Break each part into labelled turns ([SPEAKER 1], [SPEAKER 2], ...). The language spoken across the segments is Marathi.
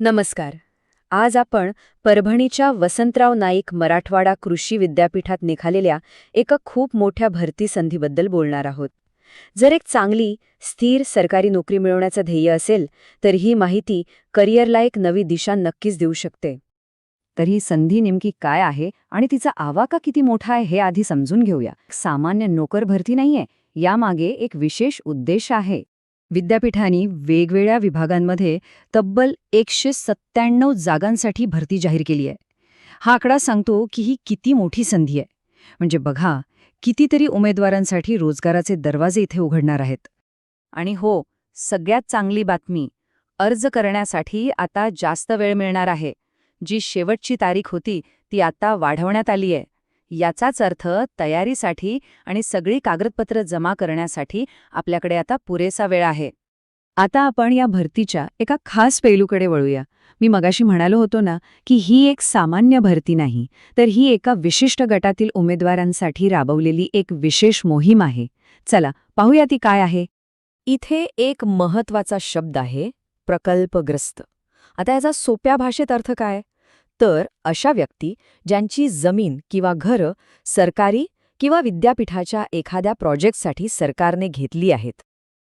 [SPEAKER 1] नमस्कार. आज आपण परभणीच्या वसंतराव नाईक मराठवाडा कृषी विद्यापीठात निघालेल्या एका खूप मोठ्या भरती संधीबद्दल बोलणार आहोत. जर एक चांगली स्थिर सरकारी नोकरी मिळवण्याचं ध्येय असेल तर ही माहिती करिअरला एक नवी दिशा नक्कीच देऊ शकते. तर ही संधी नेमकी काय आहे आणि तिचा आवाका किती मोठा आहे हे आधी समजून घेऊया. सामान्य नोकर भरती नाहीये यामागे एक विशेष उद्देश आहे. विद्यापीठांनी वेगवेगळ्या विभागांमध्ये तब्बल एकशे सत्त्याण्णव जागांसाठी भरती जाहीर केली आहे. हा आकडा सांगतो की ही किती मोठी संधी आहे. म्हणजे बघा कितीतरी उमेदवारांसाठी रोजगाराचे दरवाजे इथे उघडणार आहेत. आणि हो सगळ्यात चांगली बातमी अर्ज करण्यासाठी आता जास्त वेळ मिळणार आहे. जी शेवटची तारीख होती ती आता वाढवण्यात आली आहे. याचाच अर्थ तयारीसाठी आणि सगळी कागदपत्र जमा करण्यासाठी आपल्याकडे आता पुरेसा वेळ आहे. आता आपण या भरतीच्या एका खास पैलूकडे वळूया. मी मगाशी म्हणालो होतो ना की ही एक सामान्य भरती नाही तर ही एका विशिष्ट गटातील उमेदवारांसाठी राबवलेली एक विशेष मोहीम आहे. चला पाहूया ती काय आहे. इथे एक महत्त्वाचा शब्द आहे प्रकल्पग्रस्त. आता याचा सोप्या भाषेत अर्थ काय? तर अशा व्यक्ती ज्यांची जमीन किंवा घरं सरकारी किंवा विद्यापीठाच्या एखाद्या प्रोजेक्टसाठी सरकारने घेतली आहेत.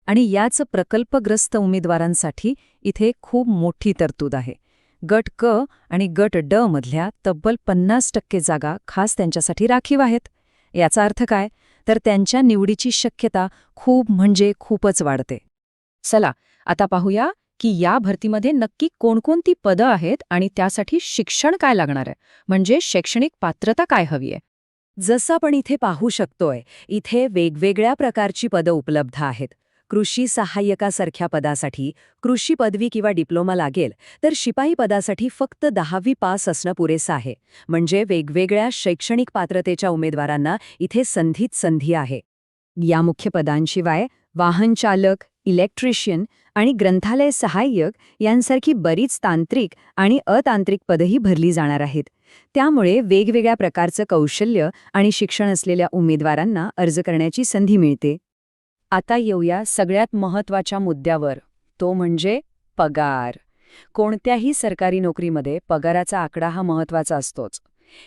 [SPEAKER 1] आणि याच प्रकल्पग्रस्त उमेदवारांसाठी इथे खूप मोठी तरतूद आहे. गट क आणि गट ड मधल्या तब्बल पन्नास टक्के जागा खास त्यांच्यासाठी राखीव आहेत. याचा अर्थ काय? तर त्यांच्या निवडीची शक्यता खूप म्हणजे खूपच वाढते. चला आता पाहूया की या भरतीमध्ये नक्की कोणकोणती पदं आहेत आणि त्यासाठी शिक्षण काय लागणार आहे? म्हणजे शैक्षणिक पात्रता काय हवी आहे? जसं आपण इथे पाहू शकतोय इथे वेगवेगळ्या प्रकारची पदं उपलब्ध आहेत. कृषी सहाय्यकासारख्या पदासाठी कृषी पदवी किंवा डिप्लोमा लागेल तर शिपाई पदासाठी फक्त दहावी पास असणं पुरेसं आहे. म्हणजे वेगवेगळ्या शैक्षणिक पात्रतेच्या उमेदवारांना इथे संधीत संधी आहे. या मुख्य पदांशिवाय वाहनचालक इलेक्ट्रिशियन आणि ग्रंथालय सहाय्यक यांसारखी बरीच तांत्रिक आणि अतांत्रिक पदही भरली जाणार आहेत. त्यामुळे वेगवेगळ्या प्रकारचं कौशल्य आणि शिक्षण असलेल्या उमेदवारांना अर्ज करण्याची संधी मिळते. आता येऊया सगळ्यात महत्त्वाच्या मुद्द्यावर. तो म्हणजे पगार. कोणत्याही सरकारी नोकरीमध्ये पगाराचा आकडा हा महत्त्वाचा असतोच.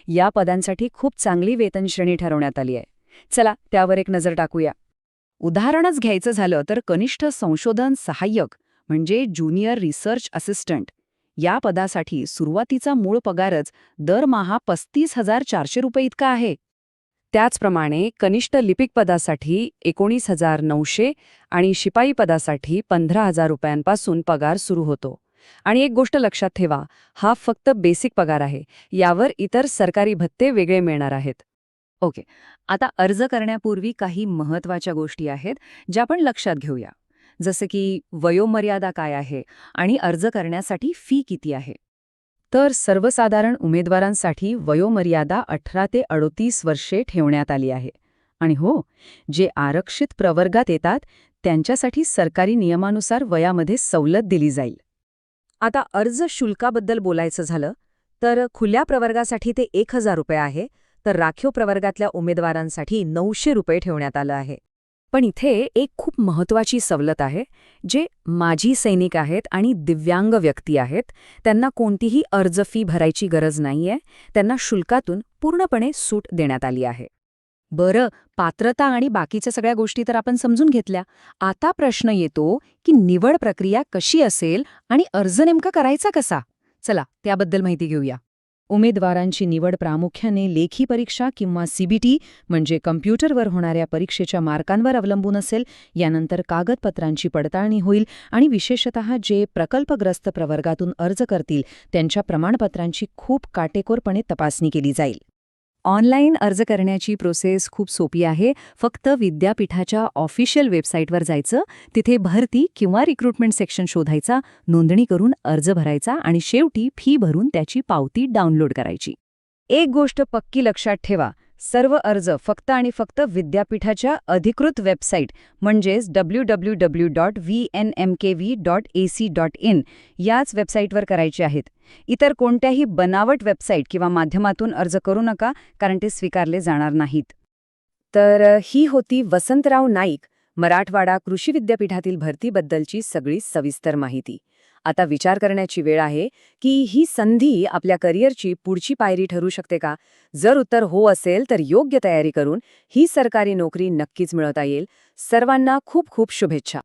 [SPEAKER 1] या पदांसाठी खूप चांगली वेतनश्रेणी ठरवण्यात आली आहे. चला त्यावर एक नजर टाकूया. उदाहरणच घ्यायचं झालं तर कनिष्ठ संशोधन सहाय्यक म्हणजे ज्युनियर रिसर्च असिस्टंट. या पदासाठी सुरुवातीचा मूळ पगारच दरमहा पस्तीस हजार चारशे रुपये इतका आहे. त्याचप्रमाणे कनिष्ठ लिपिक पदासाठी एकोणीस हजार नऊशे आणि शिपाई पदासाठी पंधरा हजार रुपयांपासून पगार सुरू होतो. आणि एक गोष्ट लक्षात ठेवा हा फक्त बेसिक पगार आहे यावर इतर सरकारी भत्ते वेगळे मिळणार आहेत. ओके. आता अर्ज करण्यापूर्वी काही महत्त्वाच्या गोष्टी आहेत ज्या आपण लक्षात घेऊया. जसं की वयोमर्यादा काय आहे आणि अर्ज करण्यासाठी फी किती आहे? तर सर्वसाधारण उमेदवारांसाठी वयोमर्यादा अठरा ते अडोतीस वर्षे ठेवण्यात आली आहे. आणि हो जे आरक्षित प्रवर्गात येतात त्यांच्यासाठी सरकारी नियमानुसार वयामध्ये सवलत दिली जाईल. आता अर्ज शुल्काबद्दल बोलायचं झालं तर खुल्या प्रवर्गासाठी ते एक हजार रुपये आहे तर राखीव प्रवर्गातल्या उमेदवारांसाठी नऊशे रुपये ठेवण्यात आलं आहे. पण इथे एक खूप महत्वाची सवलत आहे जे माजी सैनिक आहेत आणि दिव्यांग व्यक्ती आहेत त्यांना कोणतीही अर्ज फी भरायची गरज नाहीये त्यांना शुल्कातून पूर्णपणे सूट देण्यात आली आहे. बरं पात्रता आणि बाकीच्या सगळ्या गोष्टी तर आपण समजून घेतल्या. आता प्रश्न येतो की निवड प्रक्रिया कशी असेल आणि अर्ज नेमका करायचा कसा? चला त्याबद्दल माहिती घेऊया. उमेदवारांची निवड प्रामुख्याने लेखी परीक्षा किंवा सीबीटी म्हणजे कम्प्युटरवर होणाऱ्या परीक्षेच्या मार्कांवर अवलंबून असेल. यानंतर कागदपत्रांची पडताळणी होईल आणि विशेषतः जे प्रकल्पग्रस्त प्रवर्गातून अर्ज करतील त्यांच्या प्रमाणपत्रांची खूप काटेकोरपणे तपासणी केली जाईल. ऑनलाईन अर्ज करण्याची प्रोसेस खूप सोपी आहे. फक्त विद्यापीठाच्या ऑफिशियल वेबसाईटवर जायचं तिथे भरती किंवा रिक्रुटमेंट सेक्शन शोधायचा नोंदणी करून अर्ज भरायचा आणि शेवटी फी भरून त्याची पावती डाउनलोड करायची. एक गोष्ट पक्की लक्षात ठेवा सर्व अर्ज फक्त आणि फक्त विद्यापीठाच्या अधिकृत वेबसाईट म्हणजेच W W W dot V N M K V dot A C dot in याच वेबसाईटवर करायचे आहेत. इतर कोणत्याही बनावट वेबसाईट किंवा माध्यमातून अर्ज करू नका कारण ते स्वीकारले जाणार नाहीत. तर ही होती वसंतराव नाईक मराठवाडा कृषी विद्यापीठातील भरतीबद्दलची सगळी सविस्तर माहिती. आता विचार करण्याची वेळ आहे की ही संधी आपल्या करिअरची पुढची पायरी ठरू शकते का? जर उत्तर हो असेल तर योग्य तयारी करून ही सरकारी नोकरी नक्कीच मिळवता येईल. सर्वांना खूप खूप शुभेच्छा.